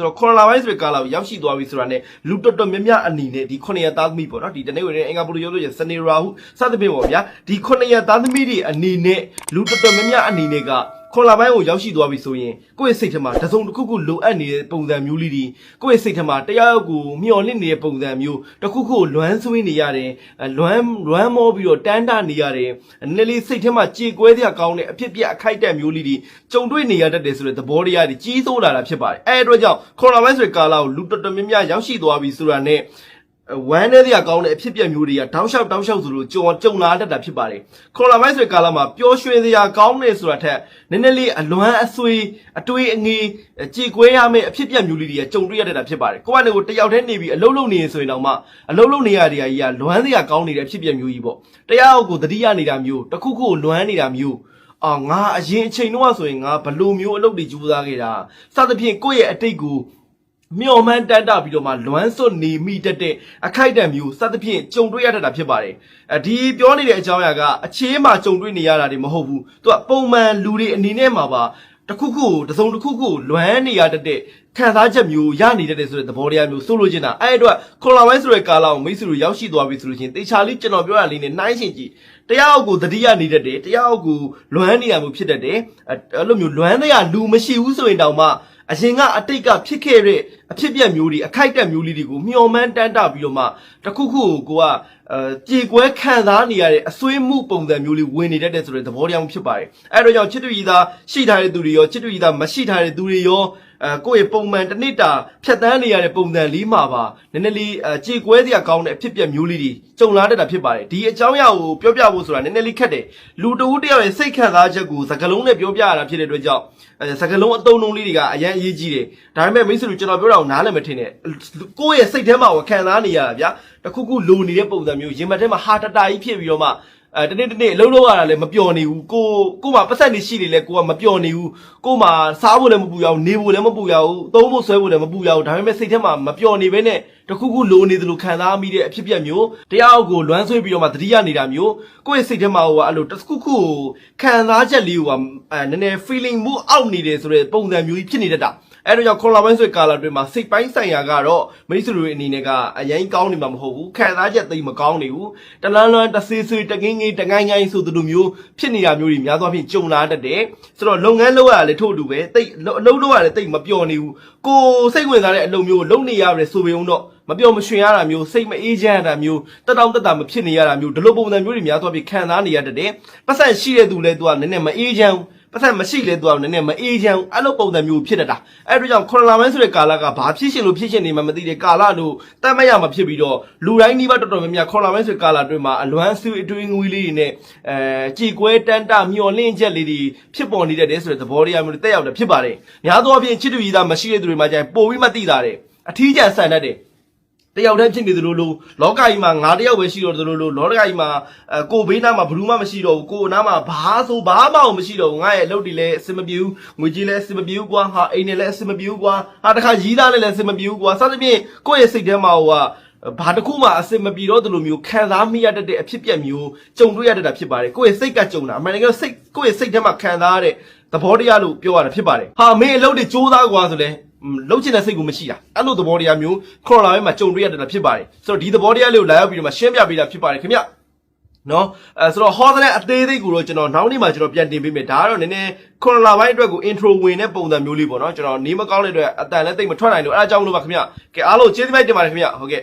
ဆိုတော့ခေါ်လာပိုင်းဆိုတဲ့ကာလာကိုရောက်ရှိသွားပြီဆိုတာနဲ့လူတော်တော်များများအနေနဲ့ဒီခုနှစ်ရက်သားသမီးပေါ့နော်ဒီတနေ့ဝင်တဲ့အင်္ဂါပူလိုရုပ်လို့ရစနေရာဟုစသဖြင့်ပေါ့ဗျာဒီခုနှစ်ရက်သားသမီးတွေအနေနဲ့လူတော်တော်များများအနေနဲ့က ခေါ်လာပိုင်းကိုရောက်ရှိသွားပြီဆိုရင်ကိုယ့်ရဲ့စိတ်ထဲမှာတစ်စုံတစ်ခုခုလိုအပ်နေတဲ့ပုံစံမျိုးလေးတွေကိုယ့်ရဲ့စိတ်ထဲမှာတရားရောက်ကိုမျော်လင့်နေတဲ့ပုံစံမျိုးတစ်ခုခုကိုလွမ်းဆွေးနေရတယ်အဲလွမ်းလွမ်းမောပြီးတော့တန်းတနေရတယ်နည်းနည်းလေးစိတ်ထဲမှာကြေကွဲစရာကောင်းတဲ့အဖြစ်ပြက်အခိုက်အတန့်မျိုးလေးတွေကြုံတွေ့နေရတတ်တယ်ဆိုတဲ့သဘောတရားတွေကြီးစိုးလာတာဖြစ်ပါတယ်အဲအတွက်ကြောင့်ခေါ်လာပိုင်းဆိုတဲ့ကာလာကိုလူတော်တော်များများရောက်ရှိသွားပြီဆိုတာနဲ့ ဝမ်းနဲ့တရားကောင်းတဲ့အဖြစ်ပြက်မျိုးတွေကတောင်းလျှောက်တောင်းလျှောက်ဆိုလို့ကြုံကြုံလာတတ်တာဖြစ်ပါတယ်။ခေါ်လာမိုင်းဆိုတဲ့ကာလမှာပျော်ရွှင်စရာကောင်းနေဆိုတာထက်နည်းနည်းလေးအလွမ်းအဆွေးအတွေးအငေးကြေကွဲရမယ့်အဖြစ်ပြက်မျိုးလေးတွေကကြုံတွေ့ရတတ်တာဖြစ်ပါတယ်။ကိုယ့်ကနေကိုတယောက်တည်းနေပြီးအလုံးလုံးနေရင်ဆိုရင်တော့မှအလုံးလုံးနေရတဲ့အရာကြီးကလွမ်းစရာကောင်းနေတဲ့အဖြစ်ပြက်မျိုးကြီးပေါ့။တရားအောက်ကိုတတိယနေတာမျိုးတစ်ခုခုကိုလွမ်းနေတာမျိုးအာငါအရင်အချိန်တော့ဆိုရင်ငါဘလို့မျိုးအလုပ်တွေကြိုးစားခဲ့တာစသဖြင့်ကိုယ့်ရဲ့အတိတ်ကို မျော်မှန်းတန်းတပြီးတော့မှလွမ်းစွတ်နေမိတတ်တဲ့အခိုက်အတန့်မျိုးစသဖြင့်ကြုံတွေ့ရတတ်တာဖြစ်ပါတယ်။အဲဒီပြောနေတဲ့အကြောင်းအရာကအခြေမှာကြုံတွေ့နေရတာတွေမဟုတ်ဘူး။သူကပုံမှန်လူတွေအနေနဲ့မှာပါတစ်ခုခုကိုတစ်စုံတစ်ခုခုကိုလွမ်းနေရတတ်တဲ့ခံစားချက်မျိုးရနေတတ်တဲ့ဆိုတဲ့သဘောတရားမျိုးဆိုလိုချင်တာအဲ့အတွက်ခွန်လာဝိုင်းဆိုတဲ့ကာလာကိုမိတ်ဆွေတို့ရောက်ရှိသွားပြီဆိုလို့ချင်းတေချာလေးကျွန်တော်ပြောရလေးနဲ့နှိုင်းရှင်ကြည့်တရားအောက်ကိုတတိယနေတတ်တယ်တရားအောက်ကိုလွမ်းနေရမှုဖြစ်တတ်တယ်အဲ့အဲ့လိုမျိုးလွမ်းတဲ့ရလူမရှိဘူးဆိုရင်တောင်မှ အရင်ကအတိတ်ကဖြစ်ခဲ့တဲ့အဖြစ်ပြက်မျိုးတွေအခိုက်အတန့်မျိုးလေးတွေကိုမျှော်မှန်းတန်းတပြီးတော့မှတစ်ခုခုကိုကိုကအဲကြေကွဲခံစားနေရတဲ့အစွေးမှုပုံစံမျိုးလေးဝင်နေတတ်တဲ့ဆိုတဲ့သဘောတရားမျိုးဖြစ်ပါတယ်အဲ့တော့ကြောင့်ချစ်တူကြီးသားရှိထားတဲ့သူတွေရောချစ်တူကြီးသားမရှိထားတဲ့သူတွေရော အဲကိုယ့်ရဲ့ပုံမှန်တစ်နှစ်တာဖြတ်တန်းနေရတဲ့ပုံစံလေးမှာပါနည်းနည်းလေးအဲကြေကွဲစရာကောင်းတဲ့အဖြစ်ပြက်မျိုးလေးတွေကြုံလာတတ်တာဖြစ်ပါတယ်ဒီအကြောင်းအရာကိုပြောပြဖို့ဆိုတာနည်းနည်းလေးခက်တယ်လူတဦးတစ်ယောက်ရဲ့စိတ်ခံစားချက်ကိုစကားလုံးနဲ့ပြောပြရတာဖြစ်တဲ့အတွက်ကြောင့်အဲစကားလုံးအသုံးအနှုန်းလေးတွေကအရင်အရေးကြီးတယ်ဒါပေမဲ့မိတ်ဆွေတို့ကျွန်တော်ပြောတာကိုနားလည်မထင်နဲ့ကိုယ့်ရဲ့စိတ်ထဲမှာကိုခံစားနေရတာဗျာတခုခုလိုနေတဲ့ပုံစံမျိုးရင်မထဲမှာဟာတတာကြီးဖြစ်ပြီးတော့မှ အဲတနေ့တနေ့အလုံးလုံးရတာလည်းမပျော်နေဘူးကိုကိုမှပတ်သက်နေရှိနေလဲကိုကမပျော်နေဘူးကိုမှစားဖို့လည်းမပူရဘူးနေဖို့လည်းမပူရဘူးသုံးဖို့ဆွဲဖို့လည်းမပူရဘူးဒါပေမဲ့စိတ်ထဲမှာမပျော်နေဘဲနဲ့တခုခုလိုနေသလိုခံစားမိတဲ့အဖြစ်ပြက်မျိုးတရားအောက်ကိုလွမ်းဆွေးပြီးတော့မှတတိယနေတာမျိုးကိုယ့်ရဲ့စိတ်ထဲမှာဟိုကအဲ့လိုတစ်ခုခုကိုခံစားချက်လေးဟိုကအဲနည်းနည်း feeling မှုအောက်နေတယ်ဆိုတဲ့ပုံစံမျိုးကြီးဖြစ်နေတတ်တာ အဲ့တော့ကြောင့်ခွန်လာပိုင်းဆွေကာလာတွေမှာစိတ်ပိုင်းဆိုင်ရာကတော့မိတ်ဆွေတွေအနေနဲ့ကအရင်ကောင်းနေမှာမဟုတ်ဘူးခံစားချက်သိပ်မကောင်းနေဘူးတလန်းလန်းတဆေးဆေးတကင်းငင်းတငိုင်းငိုင်းဆိုသူတို့မျိုးဖြစ်နေတာမျိုးတွေများသောအားဖြင့်ကြုံလာတတ်တယ်ဆိုတော့လုပ်ငန်းလုပ်ရတာလည်းထို့အတူပဲတိတ်အလုပ်လုပ်ရလည်းတိတ်မပျော်နေဘူးကိုစိတ်ဝင်စားတဲ့အလုပ်မျိုးလုပ်နေရတယ်ဆိုပေုံတော့မပျော်မရွှင်ရတာမျိုးစိတ်မအေးချမ်းရတာမျိုးတက်တောင့်တက်တာမဖြစ်နေရတာမျိုးဒီလိုပုံစံမျိုးတွေများသောအားဖြင့်ခံစားနေရတတ်တယ်ပတ်စံရှိတဲ့သူလည်းသူကနည်းနည်းမအေးချမ်းဘူး ပတ်သက်မရှိလေသူကနည်းနည်းမအေးချမ်းအဲ့လိုပုံစံမျိုးဖြစ်တတ်တာအဲ့ဒါကြောင့်ခွန်လာမန်းဆိုတဲ့ကာလကဘာဖြစ်ရှင်လို့ဖြစ်ရှင်နေမှမသိတဲ့ကာလလို့တတ်မရမှာဖြစ်ပြီးတော့လူတိုင်းနှိပါတော်တော်များများခွန်လာမန်းဆိုတဲ့ကာလအတွင်းမှာအလွမ်းဆွေးအတွင်းငွေလေးတွေနဲ့အဲကြေကွဲတန်းတမျောလင့်ချက်လေးတွေဖြစ်ပေါ်နေတတ်တယ်ဆိုတဲ့သဘောတရားမျိုးတွေတက်ရောက်တယ်ဖြစ်ပါတယ်များသောအားဖြင့်ချစ်တူကြီးသားမရှိတဲ့သူတွေမှာကျရင်ပိုပြီးမသိတာတယ်အထီးကျန်ဆန်တတ်တယ် တယောက်တည်းဖြစ်နေသလိုလိုလောကကြီးမှာငါတယောက်ပဲရှိတော့သလိုလိုလောကကြီးမှာအဲကိုဘေးနားမှာဘယ်သူမှမရှိတော့ဘူးကိုနားမှာဘာဆိုဘာမှမရှိတော့ဘူးငါရဲ့အလုပ်တွေလည်းအဆင်မပြေဘူးငွေကြေးလည်းအဆင်မပြေဘူးကွာဟာအိမ်နဲ့လည်းအဆင်မပြေဘူးကွာဟာတခါရီးသားလည်းလည်းအဆင်မပြေဘူးကွာစသဖြင့်ကိုယ့်ရဲ့စိတ်ထဲမှာဟိုကဘာတစ်ခုမှအဆင်မပြေတော့သလိုမျိုးခံစားမိရတတ်တဲ့အဖြစ်ပြက်မျိုးကြုံတွေ့ရတတ်တာဖြစ်ပါတယ်ကိုယ့်ရဲ့စိတ်ကကြုံတာအမှန်တကယ်စိတ်ကိုယ့်ရဲ့စိတ်ထဲမှာခံစားရတဲ့သဘောတရားလို့ပြောရတာဖြစ်ပါတယ်ဟာမင်းအလုပ်တွေစူးစမ်းကွာဆိုလဲ လှုပ်ချင်တဲ့စိတ်ကိုမရှိတာအဲ့လိုသဘောတရားမျိုးခေါ်လာပဲမှာကြုံတွေ့ရတာဖြစ်ပါတယ်ဆိုတော့ဒီသဘောတရားလေးကိုလာရောက်ပြီးတော့မှရှင်းပြပေးတာဖြစ်ပါတယ်ခင်ဗျနော်အဲဆိုတော့ဟောတဲ့အသေးသေးကိုတော့ကျွန်တော်နောက်နေ့မှကျွန်တော်ပြန်တင်ပေးမယ်ဒါကတော့နည်းနည်းကိုရိုနာဗိုင်းအတွက်ကို intro ဝင်တဲ့ပုံစံမျိုးလေးပေါ့နော်ကျွန်တော်နေမကောင်းတဲ့အတွက်အတန်လည်းတိတ်မထွက်နိုင်လို့အဲအကြောင်းလို့ပါခင်ဗျကဲအားလုံးကျေးဇူးတင်ပါတယ်ခင်ဗျဟုတ်ကဲ့